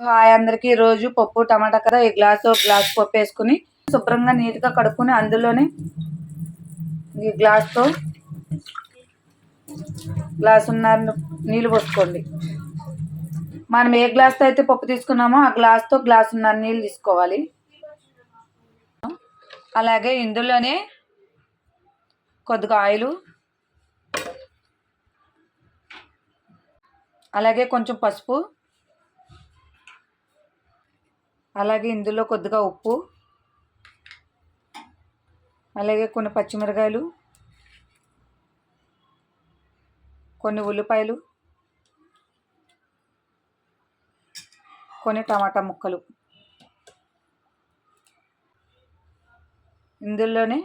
Hi అందరికి. రోజు పప్పు టమాటా కదా. ఈ గ్లాస్ గ్లాస్ పప్పు వేసుకుని శుభ్రంగా నీట్గా కడుక్కుని అందులోనే ఈ గ్లాస్తో గ్లాస్ ఉన్న నీళ్ళు పోసుకోండి. మనం ఏ గ్లాస్తో అయితే పప్పు తీసుకున్నామో ఆ గ్లాస్తో గ్లాస్ ఉన్న నీళ్ళు తీసుకోవాలి. అలాగే ఇందులోనే కొద్దిగా ఆయిలు అలాగే కొంచెం పసుపు అలాగే ఇందులో కొద్దిగా ఉప్పు అలాగే కొన్ని పచ్చిమిరకాయలు కొన్ని ఉల్లిపాయలు కొన్ని టమాటా ముక్కలు. ఇందులోనే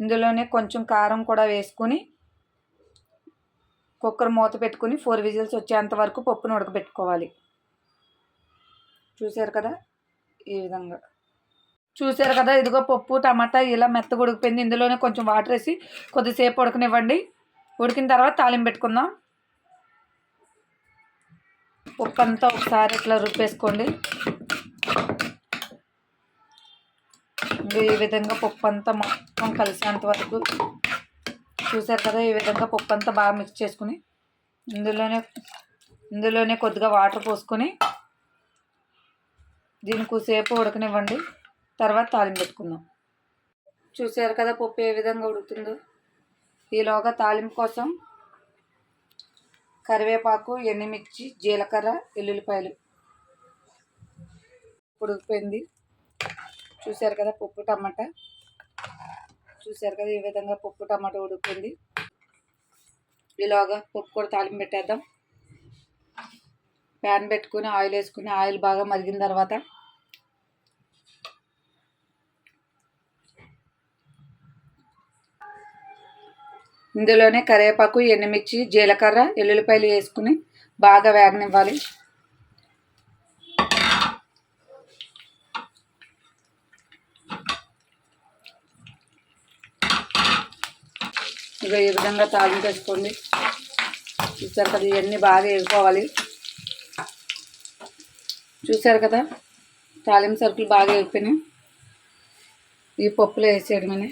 ఇందులోనే కొంచెం కారం కూడా వేసుకొని కుక్కర్ మూత పెట్టుకుని ఫోర్ విజిల్స్ వచ్చేంత వరకు పప్పును ఉడకబెట్టుకోవాలి. చూసారు కదా? ఈ విధంగా. చూసారు కదా? ఇదిగో పప్పు టమాటా ఇలా మెత్తగా ఉడికిపోయింది. ఇందులోనే కొంచెం వాటర్ వేసి కొద్దిసేపు ఉడకనివ్వండి. ఉడికిన తర్వాత తాలింపు పెట్టుకుందాం. ఉప్పు అంతా ఒకసారి ఇట్లా రుబ్బేసుకోండి. ఈ విధంగా పప్పు అంతా మొత్తం కలిసేంత వరకు చూసారు కదా? ఈ విధంగా పప్పు అంతా బాగా మిక్స్ చేసుకుని ఇందులోనే ఇందులోనే కొద్దిగా వాటర్ పోసుకొని దీన్ని కొద్దిసేపు ఉడకనివ్వండి. తర్వాత తాలింపు పెట్టుకుందాం. చూసారు కదా పప్పు ఏ విధంగా ఉడుకుతుందో? ఈలోగా తాలింపు కోసం కరివేపాకు ఎండుమిర్చి జీలకర్ర ఎల్లుల్లిపాయలు ఉడికిపోయింది. చూసారు కదా పప్పు టమాటా? చూసారు కదా ఈ విధంగా పప్పు టమాటా ఉడుకుంది ఈలోగా పప్పు కూడా తాలింపు పెట్టేద్దాం. ప్యాన్ పెట్టుకుని ఆయిల్ వేసుకుని ఆయిల్ బాగా మరిగిన తర్వాత ఇందులోనే కరివేపాకు ఎండుమిర్చి జీలకర్ర ఎల్లుల్లిపాయలు వేసుకుని బాగా వేగనివ్వాలి. ఇక ఈ విధంగా తాగించేసుకోండి చూసారు కదా ఇవన్నీ బాగా వేసుకోవాలి చూసారు కదా? తాలింపు సరుకులు బాగా అయిపోయినాయి. ఈ పప్పులో వేసేయడమని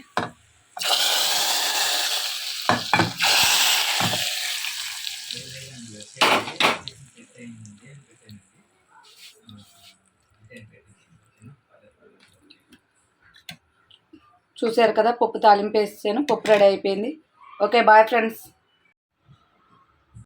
చూసారు కదా? పప్పు తాలింపు వేసాను పప్పు రెడీ అయిపోయింది. Okay bye friends.